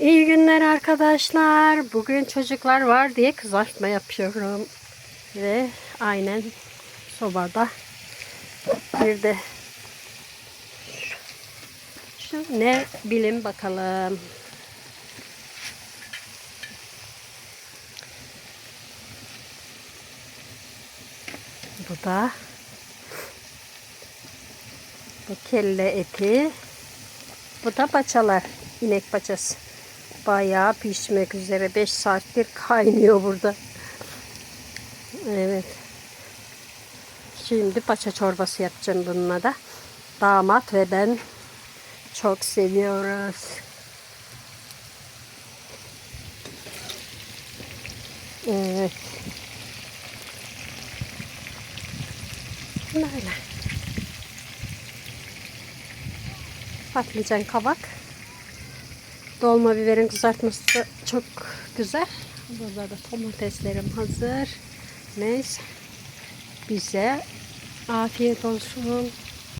İyi günler arkadaşlar. Bugün çocuklar var diye kızartma yapıyorum. Ve aynen sobada bir de şu ne bilin bakalım. Bu da bu kelle eti. Bu da paçalar. inek paçası. Bayağı pişmek üzere. 5 saattir kaynıyor burada. Evet. Şimdi paça çorbası yapacağım bununla da. Damat ve ben çok seviyoruz. Evet. Böyle. Patlıcan kabak. Dolma biberin kızartması çok güzel. Burada da domateslerim hazır. Neyse. Bize afiyet olsun.